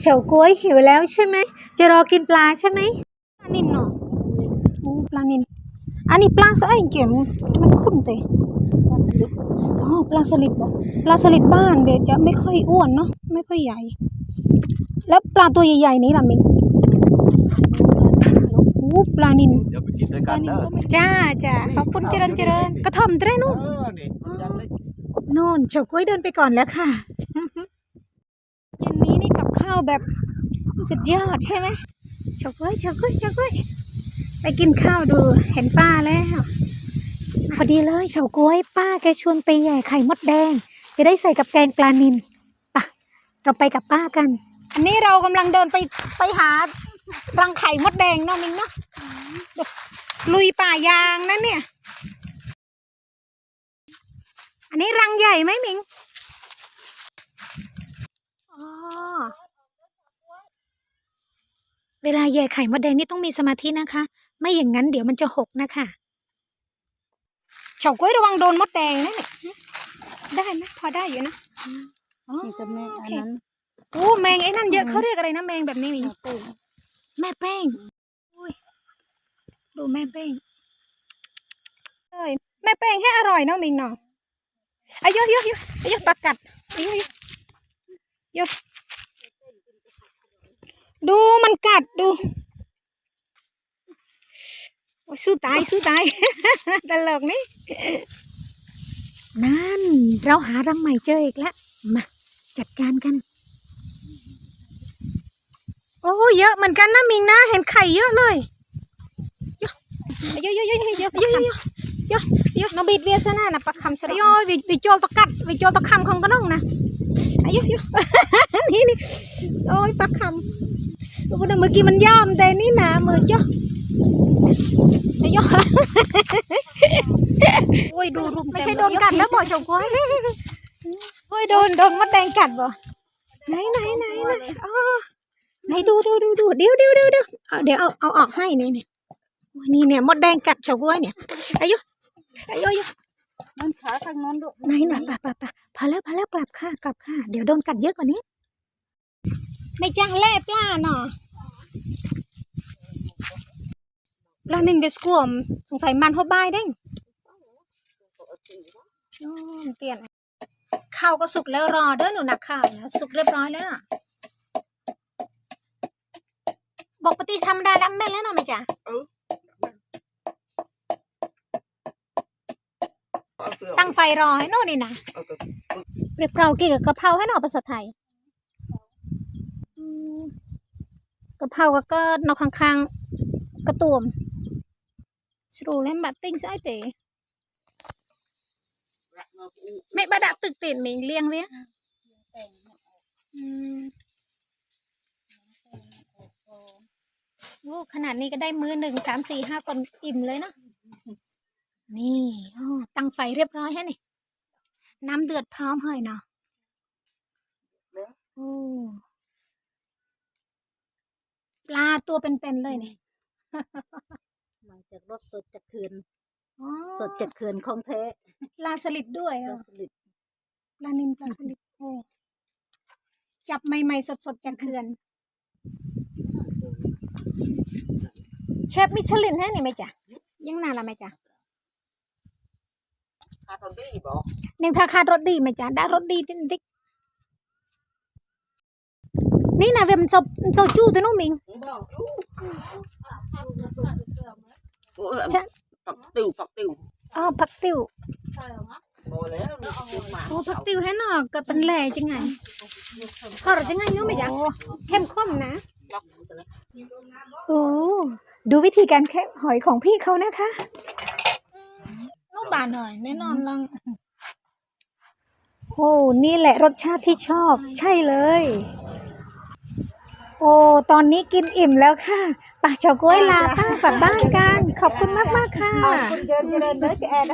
เฉาก๊วยหิวแล้วใช่ไหม จะรอกินปลาใช่ไหมปลานินเนาะโอ้ปลานิน อันนี้ปลาสะไอเกี่ยมมันขุ่นเตะอ๋อปลาสลิดบอกปลาสลิดบ้านเดี๋ยวจะไม่ค่อยอ้วนเนาะไม่ค่อยใหญ่ แล้วปลาตัวใหญ่ๆนี้ล่ะมิงโอ้ปลานินเดี๋ยวไปกินด้วยปกัลานนินเด้อก็ไม่จ้าจ้าขอบคุณเจริญเจริญกระท่อมเตะนู่น เออนี่จังเลย นู่นเฉาก๊วยเดินไปก่อนแล้วค่ะเย็นนี้นี่กับข้าวแบบสุดยอดใช่ไหมเฉาก๊วยเฉาก๊วยเฉาก๊วยไปกินข้าวดูเห็นป้าแล้วพอดีเลยเฉาก๊วยป้าแกชวนไปแย่ไข่มดแดง จะได้ใส่กับแกงปลานินปะเราไปกับป้ากัน อันนี้เรากำลังเดินไปไปหารังไข่มดแดงเนาะมิงเนาะลุยป่ายางนั่นเนี่ย อันนี้รังใหญ่ไหมมิงอ๋อเวลาแย่ไข่มดแดงนี่ต้องมีสมาธินะคะ ไม่อย่างนั้นเดี๋ยวมันจะหกนะคะเฉาก๊วยระวังโดนมดแดงนะเนี่ยได้ไหมพอได้อยู่นะอ๋อนี่ก็แม่โออันเคนั้นโอ้แมงไอ้นั่นเยอะเขาเรียกอะไรนะแมงแบบนี้มิงแม่แป้งอุ้ยดูแม่แป้งเอ้ยแม่แป้งให้อร่อยเนาะมิงเนาะ อายุยุยุอายุปากกัดอายุยุยุดูมันกัดดูโอ้ยสู้ตายสู้ตายตลกนี่นั่น เราหารังใหม่เจออีกแล้วมาจัดการกัน โอ้เยอะเหมือนกันนะมิงนะเห็นไข่เยอะเลยเยอะเยอะเยอะเยอะเยอะเยอะเยอะเยอะเยอะเยอะนบิดเวียสนานะปลาคำสระโอ้ยวิวิโจตะกัดวิโจตะคำของกระน้องนะอายุยุนี่นี่โอ้ยปลาคำโอ้ยเมื่อกี้มันย่อมแต่นี่นะมือเจ้าอายุโอ้ยดูรุมไม่ใช่โดนกัดแล้วบ่เฉาก๊วยโอ้ยโดนโดนมดแดงกัดบ่ไหนไหนไหนไหนอ๋อไหนดูดูดูดูเดี๋ยวเดี๋ยวเดี๋ยวเดี๋ยวเอาเอาออกให้นี่เนี่ยนี่เนี่ยมดแดงกัดเฉาก๊วยเนี่ยอายุ อายุอายุมันขาทางนั้นด้วยไหนหน่ะปะปะปะพอแล้วพอแล้วกลับค่ะกลับค่ะ เดี๋ยวโดนกัดเยอะกว่านี้ ไม่จ้าแล่ปลาเนาะปลาหนึ่งเดสกวมสงสัยมันเขาบายเด้งอ๋อเตียนข้าวก็สุกแล้วรอเด้อหนูนักข้าวนะสุกเรียบร้อยแล้วน่ะบอกปฏิธรรมดาดำแม่นแล้วเนาะแม่จ๋า ตั้งไฟรอให้โน่นนี่นะเปรียบเรากี่กับกะเพราให้หน่อภาษาไทยอืมกะเพราก็ก็นอกข้างๆกระตุ่มสรูแล้วบัดติ้งใช่เต๋ไม่บาดะตึกเต็นมิงเลี้ยงเลี้ยงอืมโอ้ขนาดนี้ก็ได้มือหนึ่งสามสี่ห้าคนอิ่มเลยเนาะ นี่โอ้ตั้งไฟเรียบร้อยให้นี่ น้ำเดือดพร้อมเฮ้ยเนาะโอ้ปลาตัวเป็นๆเลยเนี่ยมันจากรถสดจากเขื่อนอ๋อสดจากเขื่อนของแท้ปลาสลิดด้วยปลาอะสลิดปลานินปลาสลิดโอ้จับใหม่ๆสดๆจากเขื่อนเชฟมิชลินแน่นี่ไหมจ๊ะยังนานละไหมจ๊ะ คาร์ทอนดี้บอกยังทาคารสดีไหมจ๊ะได้รสดีติ๊กๆนี่นะเวมนโซมันโซจูตัวนู้นมิงบอกอยู่โอ้ยใช่ปักติวปักติวอ๋อผักติ้วโอ้แล้วนี่คือหมาโอ้ผักติ้วให้หน่อก็เป็นแหล่จังไงพอหรือจังไงเนาะไหมจ๊ะเข้มข้นนะปักสนะโอ้ดูวิธีการแคะหอยของพี่เขานะคะลูก บาทหน่อยแน่นอนลังโอ้นี่แหละรสชาติที่ชอบ ใช่เลย โอ้ตอนนี้กินอิ่มแล้วค่ะปากเฉาก๊วยลาป้ากลับบ้านกัน ขอบคุณมากๆค่ะคุณเจริญเจริญเด้อจะแอน